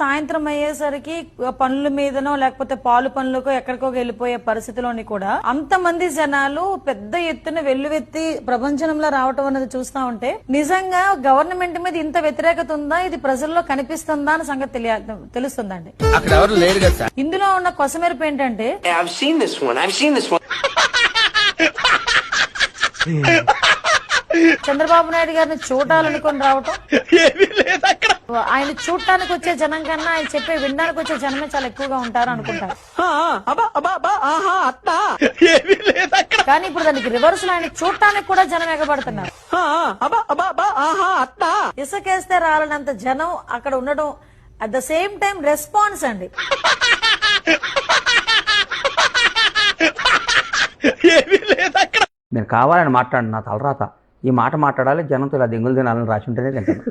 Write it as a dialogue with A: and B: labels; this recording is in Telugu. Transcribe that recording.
A: సాయంత్రం అయ్యేసరికి పనుల మీదనో లేకపోతే పాలు పనులకో ఎక్కడికో వెళ్ళిపోయే పరిస్థితిలోని కూడా అంతమంది జనాలు పెద్ద ఎత్తున వెల్లువెత్తి ప్రపంచంలో రావటం అనేది చూస్తా ఉంటే నిజంగా గవర్నమెంట్ మీద ఇంత వ్యతిరేకత ఉందా? ఇది ప్రజల్లో కనిపిస్తుందా అన్న సంగతి తెలియ తెలుస్తుందండి.
B: అక్కడ ఎవరు లేరు కదా సార్.
A: ఇందులో ఉన్న కొసమెరుపు ఏంటంటే. చంద్రబాబు నాయుడు గారిని చూడాలనుకొని రావటం? ఆయన చూడటానికి వచ్చే జనం కన్నా ఆయన చెప్పే వినడానికి వచ్చే జనమే చాలా ఎక్కువగా ఉంటారు అనుకుంటారు. కానీ ఇప్పుడు దానికి రివర్స్ ఆయన చూడటానికి కూడా జనం ఎగబడుతున్నారు. ఇసుకేస్తే రాలనంత జనం అక్కడ ఉండడం at the same time response అండి.
C: నేను కావాలని మాట్లాడిన నా తలరాత ఈ మాట మాట్లాడాలి జనంతో ఇలా దెంగులు తినాలని రాసి ఉంటేనే తింటాను.